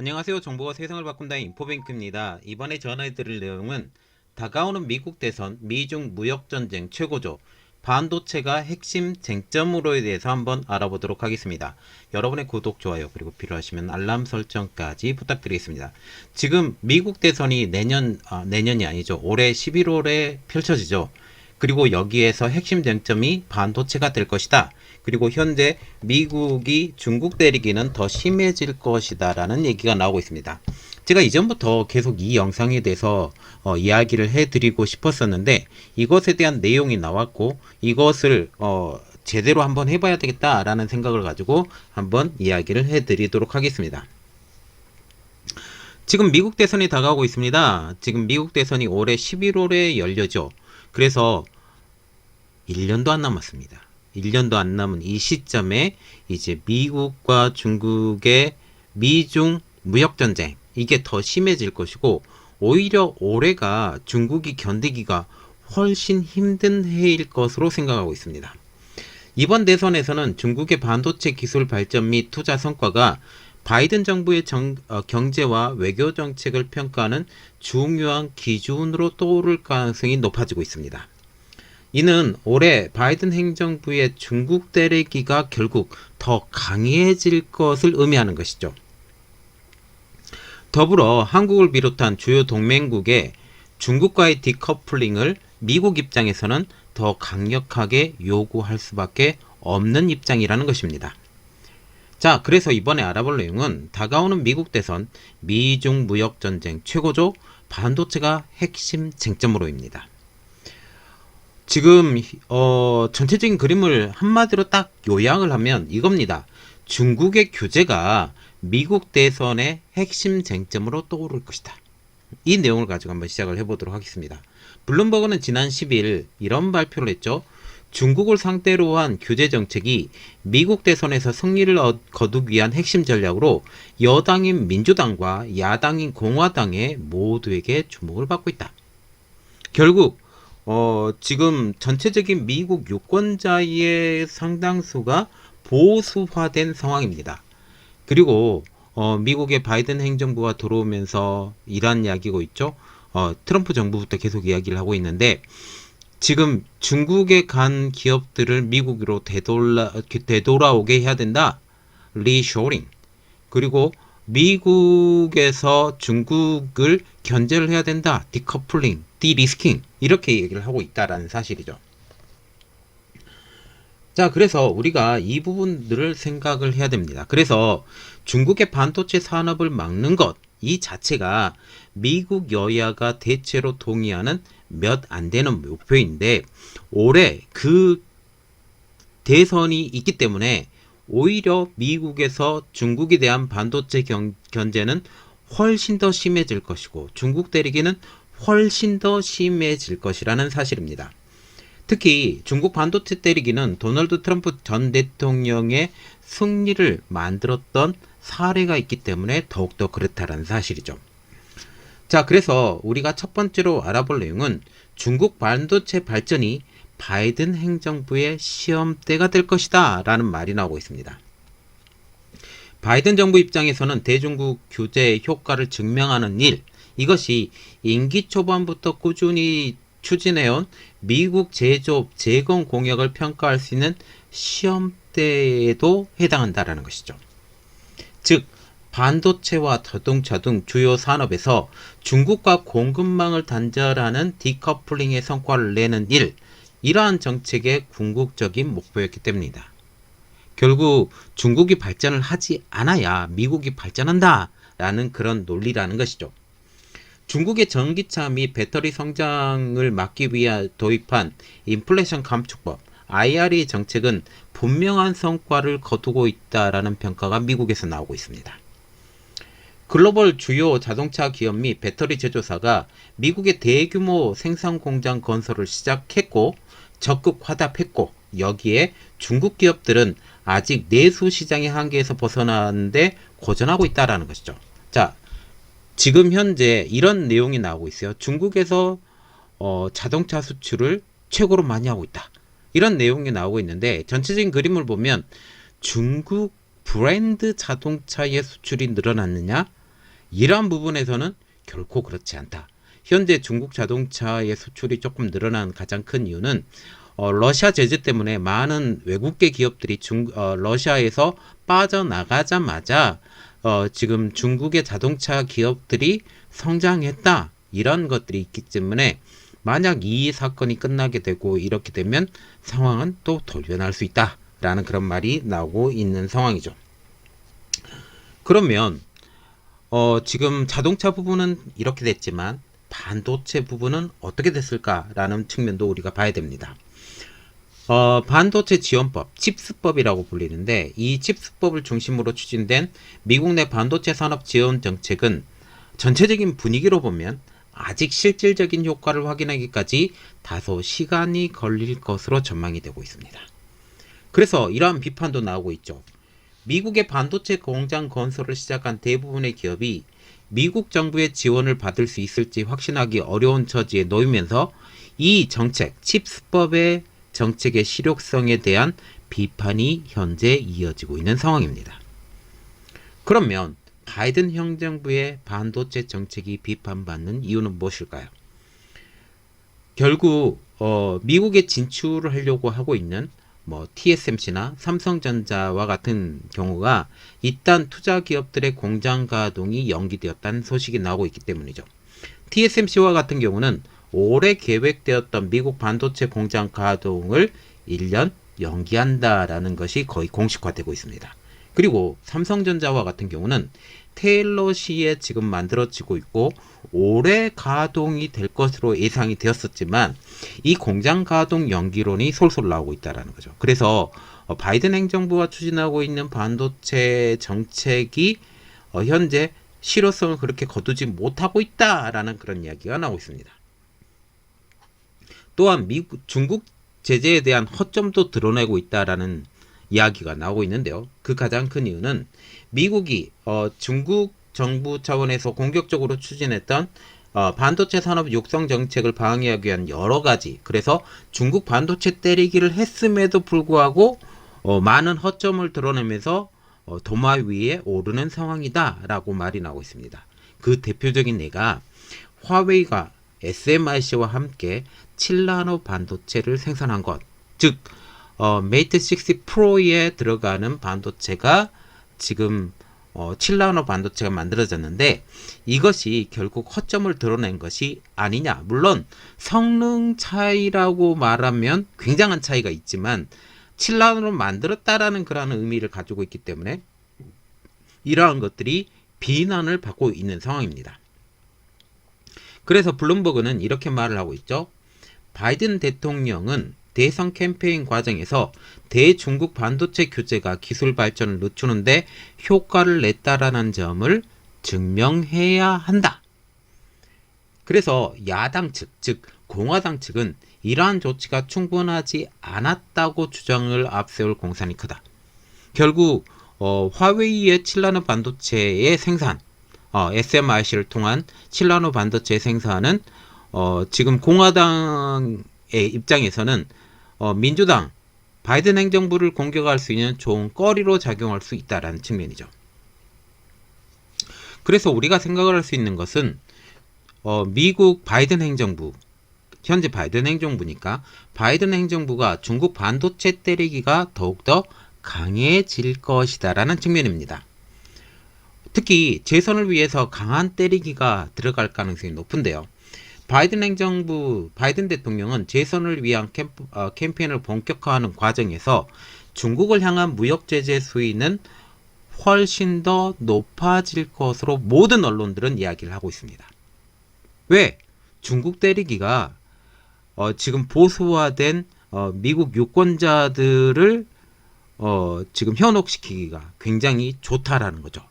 안녕하세요. 정보가 세상을 바꾼다 인포뱅크입니다. 이번에 전해드릴 내용은 다가오는 미국 대선, 미중 무역 전쟁 최고조, 반도체가 핵심 쟁점으로에 대해서 한번 알아보도록 하겠습니다. 여러분의 구독, 좋아요, 그리고 필요하시면 알람 설정까지 부탁드리겠습니다. 지금 미국 대선이 내년, 아, 내년이 아니죠. 올해 11월에 펼쳐지죠. 그리고 여기에서 핵심 쟁점이 반도체가 될 것이다. 그리고 현재 미국이 중국 때리기는 더 심해질 것이다라는 얘기가 나오고 있습니다. 제가 이전부터 계속 이 영상에 대해서 어, 이야기를 해드리고 싶었었는데 이것에 대한 내용이 나왔고 이것을 어, 제대로 한번 해봐야 되겠다라는 생각을 가지고 한번 이야기를 해드리도록 하겠습니다. 지금 미국 대선이 다가오고 있습니다. 지금 미국 대선이 올해 11월에 열려죠. 그래서 1년도 안 남았습니다. 1년도 안 남은 이 시점에 이제 미국과 중국의 미중 무역 전쟁 이게 더 심해질 것이고 오히려 올해가 중국이 견디기가 훨씬 힘든 해일 것으로 생각하고 있습니다. 이번 대선에서는 중국의 반도체 기술 발전 및 투자 성과가 바이든 정부의 정- 어, 경제와 외교 정책을 평가하는 중요한 기준으로 떠오를 가능성이 높아지고 있습니다. 이는 올해 바이든 행정부의 중국 때리기가 결국 더 강해질 것을 의미하는 것이죠. 더불어 한국을 비롯한 주요 동맹국의 중국과의 디커플링을 미국 입장에서는 더 강력하게 요구할 수밖에 없는 입장이라는 것입니다. 자, 그래서 이번에 알아볼 내용은 다가오는 미국 대선, 미중 무역 전쟁 최고조 반도체가 핵심 쟁점으로입니다. 지금 어, 전체적인 그림을 한마디로 딱 요약을 하면 이겁니다. 중국의 규제가 미국 대선의 핵심 쟁점으로 떠오를 것이다. 이 내용을 가지고 한번 시작을 해보도록 하겠습니다. 블룸버그는 지난 10일 이런 발표를 했죠. 중국을 상대로 한 규제 정책이 미국 대선에서 승리를 얻- 거두기 위한 핵심 전략으로 여당인 민주당과 야당인 공화당의 모두에게 주목을 받고 있다. 결국 어, 지금 전체적인 미국 유권자의 상당수가 보수화된 상황입니다. 그리고 어, 미국의 바이든 행정부가 들어오면서 이란 이야기고 있죠. 어, 트럼프 정부부터 계속 이야기를 하고 있는데 지금 중국에 간 기업들을 미국으로 되돌아, 되돌아오게 해야 된다. 리쇼링. 그리고 미국에서 중국을 견제를 해야 된다. 디커플링, 디리스킹. 이렇게 얘기를 하고 있다라는 사실이죠. 자, 그래서 우리가 이 부분들을 생각을 해야 됩니다. 그래서 중국의 반도체 산업을 막는 것, 이 자체가 미국 여야가 대체로 동의하는 몇 안 되는 목표인데, 올해 그 대선이 있기 때문에 오히려 미국에서 중국에 대한 반도체 경, 견제는 훨씬 더 심해질 것이고, 중국 때리기는 훨씬 더 심해질 것이라는 사실입니다. 특히 중국 반도체 때리기는 도널드 트럼프 전 대통령의 승리를 만들었던 사례가 있기 때문에 더욱더 그렇다는 사실이죠. 자, 그래서 우리가 첫 번째로 알아볼 내용은 중국 반도체 발전이 바이든 행정부의 시험대가 될 것이다 라는 말이 나오고 있습니다. 바이든 정부 입장에서는 대중국 규제의 효과를 증명하는 일, 이것이 임기 초반부터 꾸준히 추진해온 미국 제조업 재건 공약을 평가할 수 있는 시험대에도 해당한다라는 것이죠. 즉, 반도체와 자동차 등 주요 산업에서 중국과 공급망을 단절하는 디커플링의 성과를 내는 일, 이러한 정책의 궁극적인 목표였기 때문이다. 결국 중국이 발전을 하지 않아야 미국이 발전한다 라는 그런 논리라는 것이죠. 중국의 전기차 및 배터리 성장을 막기 위해 도입한 인플레이션 감축법 IRA 정책은 분명한 성과를 거두고 있다라는 평가가 미국에서 나오고 있습니다. 글로벌 주요 자동차 기업 및 배터리 제조사가 미국의 대규모 생산 공장 건설을 시작했고 적극 화답했고 여기에 중국 기업들은 아직 내수 시장의 한계에서 벗어나는데 고전하고 있다라는 것이죠. 자, 지금 현재 이런 내용이 나오고 있어요. 중국에서 어, 자동차 수출을 최고로 많이 하고 있다. 이런 내용이 나오고 있는데 전체적인 그림을 보면 중국 브랜드 자동차의 수출이 늘어났느냐 이러한 부분에서는 결코 그렇지 않다. 현재 중국 자동차의 수출이 조금 늘어난 가장 큰 이유는 어, 러시아 제재 때문에 많은 외국계 기업들이 중, 어, 러시아에서 빠져나가자마자 어, 지금 중국의 자동차 기업들이 성장했다. 이런 것들이 있기 때문에 만약 이 사건이 끝나게 되고 이렇게 되면 상황은 또 돌변할 수 있다. 라는 그런 말이 나오고 있는 상황이죠. 그러면 어, 지금 자동차 부분은 이렇게 됐지만 반도체 부분은 어떻게 됐을까라는 측면도 우리가 봐야 됩니다. 어, 반도체 지원법, 칩스법이라고 불리는데 이 칩스법을 중심으로 추진된 미국 내 반도체 산업 지원 정책은 전체적인 분위기로 보면 아직 실질적인 효과를 확인하기까지 다소 시간이 걸릴 것으로 전망이 되고 있습니다. 그래서 이러한 비판도 나오고 있죠. 미국의 반도체 공장 건설을 시작한 대부분의 기업이 미국 정부의 지원을 받을 수 있을지 확신하기 어려운 처지에 놓이면서 이 정책, 칩스법의 정책의 실효성에 대한 비판이 현재 이어지고 있는 상황입니다. 그러면 바이든 행정부의 반도체 정책이 비판받는 이유는 무엇일까요? 결국 어, 미국에 진출을 하려고 하고 있는 뭐 TSMC나 삼성전자와 같은 경우가 일단 투자 기업들의 공장 가동이 연기되었다는 소식이 나오고 있기 때문이죠. TSMC와 같은 경우는 올해 계획되었던 미국 반도체 공장 가동을 1년 연기한다라는 것이 거의 공식화되고 있습니다. 그리고 삼성전자와 같은 경우는 테일러시에 지금 만들어지고 있고 올해 가동이 될 것으로 예상이 되었었지만 이 공장 가동 연기론이 솔솔 나오고 있다라는 거죠. 그래서 어, 바이든 행정부가 추진하고 있는 반도체 정책이 어, 현재 실효성을 그렇게 거두지 못하고 있다라는 그런 이야기가 나오고 있습니다. 또한 미국, 중국 제재에 대한 허점도 드러내고 있다라는 이야기가 나오고 있는데요. 그 가장 큰 이유는 미국이 어, 중국 정부 차원에서 공격적으로 추진했던 어, 반도체 산업 육성 정책을 방해하기 위한 여러 가지 그래서 중국 반도체 때리기를 했음에도 불구하고 어, 많은 허점을 드러내면서 어, 도마 위에 오르는 상황이다라고 말이 나오고 있습니다. 그 대표적인 예가 화웨이가 SMIC와 함께 7나노 반도체를 생산한 것, 즉 어, 메이트 6 프로에 들어가는 반도체가 지금 어, 7나노 반도체가 만들어졌는데 이것이 결국 허점을 드러낸 것이 아니냐. 물론 성능 차이라고 말하면 굉장한 차이가 있지만 7나노로 만들었다라는 그러한 의미를 가지고 있기 때문에 이러한 것들이 비난을 받고 있는 상황입니다. 그래서 블룸버그는 이렇게 말을 하고 있죠. 바이든 대통령은 대선 캠페인 과정에서 대중국 반도체 규제가 기술 발전을 늦추는데 효과를 냈다라는 점을 증명해야 한다. 그래서 야당 측, 즉 공화당 측은 이러한 조치가 충분하지 않았다고 주장을 앞세울 공산이 크다. 결국 어, 화웨이의 7나노 반도체의 생산, 어, SMIC를 통한 7나노 반도체 생산은 어, 지금 공화당의 입장에서는 어, 민주당 바이든 행정부를 공격할 수 있는 좋은 거리로 작용할 수 있다라는 측면이죠. 그래서 우리가 생각을 할 수 있는 것은 어, 미국 바이든 행정부 현재 바이든 행정부니까 바이든 행정부가 중국 반도체 때리기가 더욱더 강해질 것이다라는 측면입니다. 특히 재선을 위해서 강한 때리기가 들어갈 가능성이 높은데요. 바이든 행정부 바이든 대통령은 재선을 위한 캠프, 어, 캠페인을 본격화하는 과정에서 중국을 향한 무역 제재 수위는 훨씬 더 높아질 것으로 모든 언론들은 이야기를 하고 있습니다. 왜? 중국 때리기가 어, 지금 보수화된 어, 미국 유권자들을 어, 지금 현혹시키기가 굉장히 좋다라는 거죠.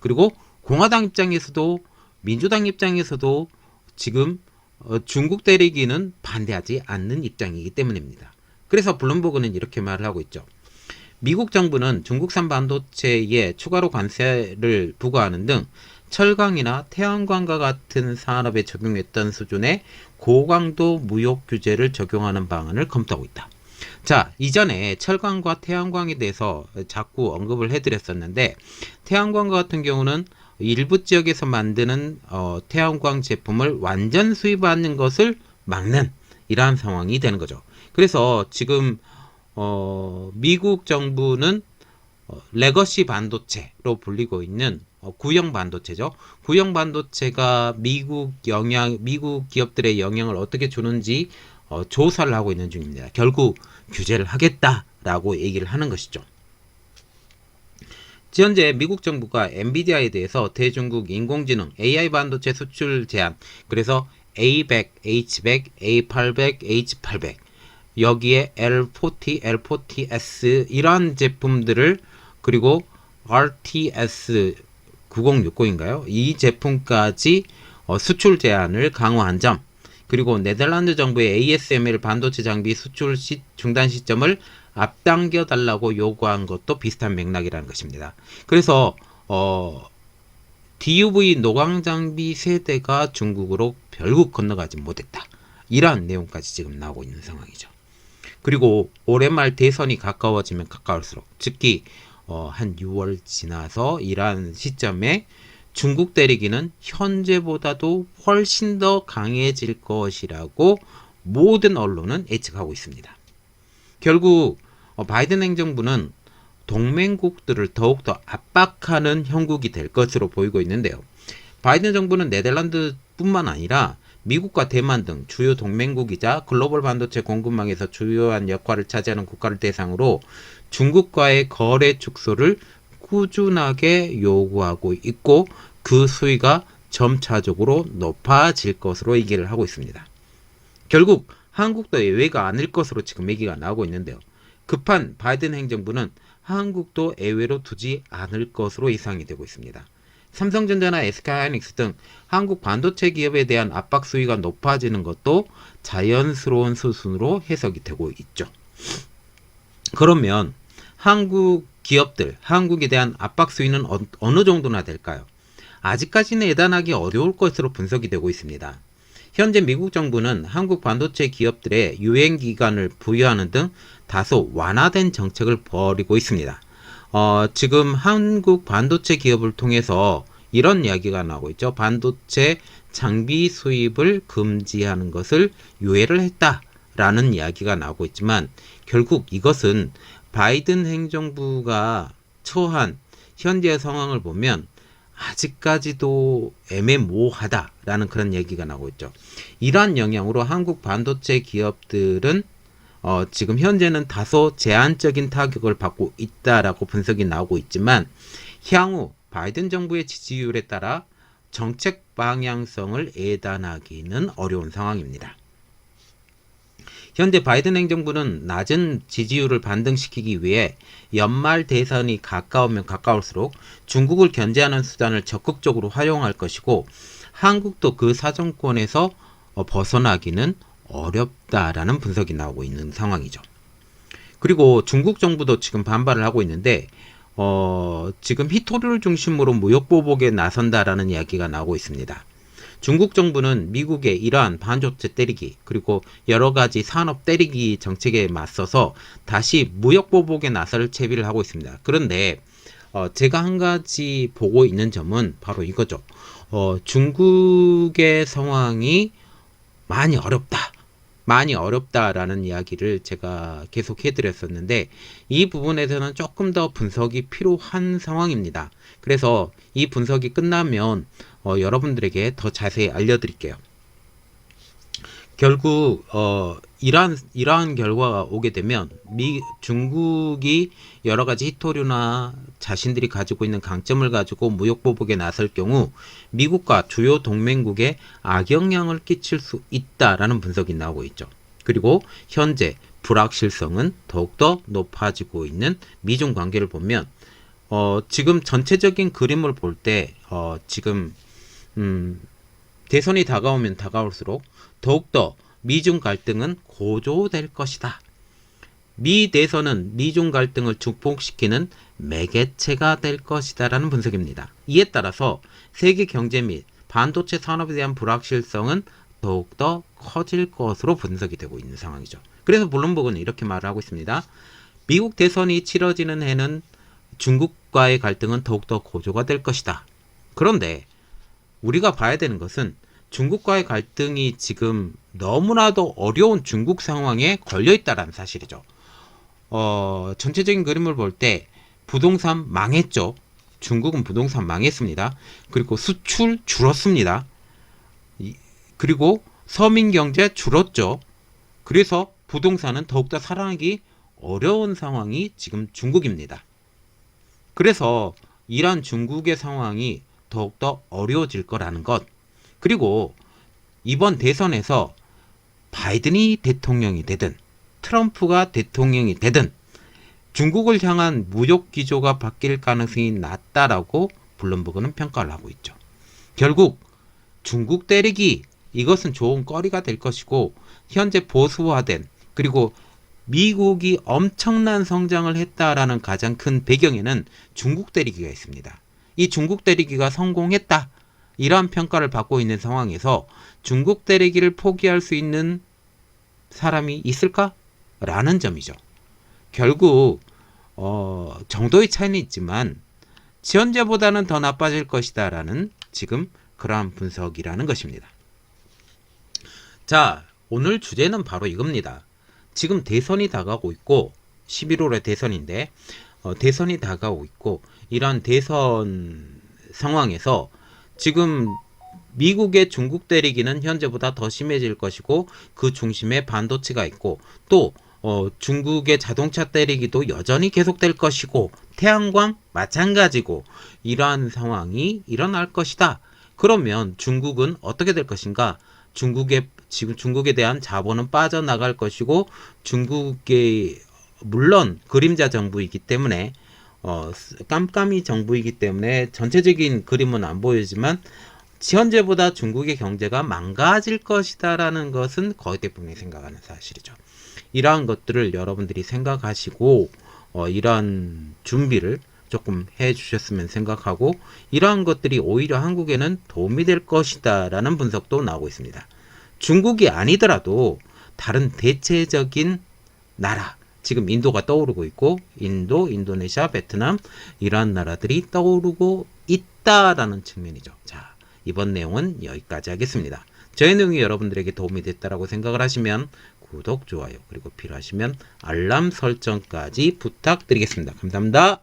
그리고 공화당 입장에서도 민주당 입장에서도 지금 어, 중국 때리기는 반대하지 않는 입장이기 때문입니다. 그래서 블룸버그는 이렇게 말을 하고 있죠. 미국 정부는 중국산 반도체에 추가로 관세를 부과하는 등 철강이나 태양광과 같은 산업에 적용했던 수준의 고강도 무역 규제를 적용하는 방안을 검토하고 있다. 자, 이전에 철강과 태양광에 대해서 자꾸 언급을 해드렸었는데, 태양광 같은 경우는 일부 지역에서 만드는 어, 태양광 제품을 완전 수입하는 것을 막는 이러한 상황이 되는 거죠. 그래서 지금 어, 미국 정부는 어, 레거시 반도체로 불리고 있는 어, 구형 반도체죠. 구형 반도체가 미국 영향, 미국 기업들의 영향을 어떻게 주는지 어, 조사를 하고 있는 중입니다. 결국 규제를 하겠다라고 얘기를 하는 것이죠. 현재 미국 정부가 엔비디아에 대해서 대중국 인공지능 AI 반도체 수출 제한, 그래서 A100, H100, A800, H800 여기에 L40, L40S 이러한 제품들을 그리고 RTS 9060인가요? 이 제품까지 어, 수출 제한을 강화한 점 그리고 네덜란드 정부의 ASML 반도체 장비 수출 시, 중단 시점을 앞당겨 달라고 요구한 것도 비슷한 맥락이라는 것입니다. 그래서 어, DUV 노광 장비 세대가 중국으로 결국 건너가지 못했다. 이러한 내용까지 지금 나오고 있는 상황이죠. 그리고 올해 말 대선이 가까워지면 가까울수록 특히 어, 한 6월 지나서 이러한 시점에 중국 때리기는 현재보다도 훨씬 더 강해질 것이라고 모든 언론은 예측하고 있습니다. 결국 어, 바이든 행정부는 동맹국들을 더욱더 압박하는 형국이 될 것으로 보이고 있는데요. 바이든 정부는 네덜란드뿐만 아니라 미국과 대만 등 주요 동맹국이자 글로벌 반도체 공급망에서 주요한 역할을 차지하는 국가를 대상으로 중국과의 거래 축소를 꾸준하게 요구하고 있고 그 수위가 점차적으로 높아질 것으로 얘기를 하고 있습니다. 결국 한국도 예외가 아닐 것으로 지금 얘기가 나오고 있는데요. 급한 바이든 행정부는 한국도 예외로 두지 않을 것으로 예상이 되고 있습니다. 삼성전자나 SK하이닉스 등 한국 반도체 기업에 대한 압박 수위가 높아지는 것도 자연스러운 수순으로 해석이 되고 있죠. 그러면 한국 기업들, 한국에 대한 압박 수위는 어, 느 정도나 될까요? 아직까지는 예단하기 어려울 것으로 분석이 되고 있습니다. 현재 미국 정부는 한국 반도체 기업들의 유행 기간을 부여하는 등 다소 완화된 정책을 벌이고 있습니다. 어, 지금 한국 반도체 기업을 통해서 이런 이야기가 나오고 있죠. 반도체 장비 수입을 금지하는 것을 유예를 했다라는 이야기가 나오고 있지만 결국 이것은 바이든 행정부가 처한 현재 상황을 보면 아직까지도 애매모호하다라는 그런 얘기가 나오고 있죠. 이러한 영향으로 한국 반도체 기업들은 어, 지금 현재는 다소 제한적인 타격을 받고 있다라고 분석이 나오고 있지만 향후 바이든 정부의 지지율에 따라 정책 방향성을 예단하기는 어려운 상황입니다. 현재 바이든 행정부는 낮은 지지율을 반등시키기 위해 연말 대선이 가까우면 가까울수록 중국을 견제하는 수단을 적극적으로 활용할 것이고 한국도 그 사정권에서 어, 벗어나기는 어렵다라는 분석이 나오고 있는 상황이죠. 그리고 중국 정부도 지금 반발을 하고 있는데 어, 지금 히토를 중심으로 무역 보복에 나선다라는 이야기가 나오고 있습니다. 중국 정부는 미국의 이러한 반도체 때리기 그리고 여러 가지 산업 때리기 정책에 맞서서 다시 무역 보복에 나설 채비를 하고 있습니다. 그런데 어, 제가 한 가지 보고 있는 점은 바로 이거죠. 어, 중국의 상황이 많이 어렵다. 많이 어렵다라는 이야기를 제가 계속 해드렸었는데 이 부분에서는 조금 더 분석이 필요한 상황입니다. 그래서 이 분석이 끝나면 어, 여러분들에게 더 자세히 알려드릴게요. 결국 어, 이러한 이러한 결과가 오게 되면 미 중국이 여러 가지 히토류나 자신들이 가지고 있는 강점을 가지고 무역 보복에 나설 경우 미국과 주요 동맹국에 악영향을 끼칠 수 있다라는 분석이 나오고 있죠. 그리고 현재 불확실성은 더욱더 높아지고 있는 미중 관계를 보면 어, 지금 전체적인 그림을 볼때 어, 지금 음, 대선이 다가오면 다가올수록 더욱더 미중 갈등은 고조될 것이다. 미 대선은 미중 갈등을 증폭시키는 매개체가 될 것이다라는 분석입니다. 이에 따라서 세계 경제 및 반도체 산업에 대한 불확실성은 더욱더 커질 것으로 분석이 되고 있는 상황이죠. 그래서 블룸버그는 이렇게 말을 하고 있습니다. 미국 대선이 치러지는 해는 중국과의 갈등은 더욱더 고조가 될 것이다. 그런데 우리가 봐야 되는 것은 중국과의 갈등이 지금 너무나도 어려운 중국 상황에 걸려 있다라는 사실이죠. 어, 전체적인 그림을 볼 때 부동산 망했죠. 중국은 부동산 망했습니다. 그리고 수출 줄었습니다. 이- 그리고 서민 경제 줄었죠. 그래서 부동산은 더욱더 살아나기 어려운 상황이 지금 중국입니다. 그래서 이러한 중국의 상황이 더욱더 어려워질 거라는 것. 그리고 이번 대선에서 바이든이 대통령이 되든 트럼프가 대통령이 되든 중국을 향한 무역 기조가 바뀔 가능성이 낮다라고 블룸버그는 평가를 하고 있죠. 결국 중국 때리기 이것은 좋은 거리가 될 것이고 현재 보수화된 그리고 미국이 엄청난 성장을 했다라는 가장 큰 배경에는 중국 때리기가 있습니다. 이 중국 때리기가 성공했다. 이러한 평가를 받고 있는 상황에서 중국 때리기를 포기할 수 있는 사람이 있을까? 라는 점이죠. 결국 어, 정도의 차이는 있지만 현재보다는 더 나빠질 것이다 라는 지금 그러한 분석이라는 것입니다. 자, 오늘 주제는 바로 이겁니다. 지금 대선이 다가오고 있고 11월에 대선인데 어, 대선이 다가오고 있고 이러한 대선 상황에서 지금 미국의 중국 때리기는 현재보다 더 심해질 것이고 그 중심에 반도체가 있고 또 어, 중국의 자동차 때리기도 여전히 계속될 것이고 태양광 마찬가지고 이러한 상황이 일어날 것이다. 그러면 중국은 어떻게 될 것인가? 중국의 지금 중국에 대한 자본은 빠져나갈 것이고 중국의 물론 그림자 정부이기 때문에 어, 깜깜이 정부이기 때문에 전체적인 그림은 안 보이지만 현재보다 중국의 경제가 망가질 것이다라는 것은 거의 대부분이 생각하는 사실이죠. 이러한 것들을 여러분들이 생각하시고 어, 이러한 준비를 조금 해 주셨으면 생각하고 이러한 것들이 오히려 한국에는 도움이 될 것이다 라는 분석도 나오고 있습니다. 중국이 아니더라도 다른 대체적인 나라 지금 인도가 떠오르고 있고 인도, 인도네시아, 베트남 이러한 나라들이 떠오르고 있다라는 측면이죠. 자, 이번 내용은 여기까지 하겠습니다. 저의 내용이 여러분들에게 도움이 됐다라고 생각을 하시면 구독, 좋아요, 그리고 필요하시면 알람 설정까지 부탁드리겠습니다. 감사합니다.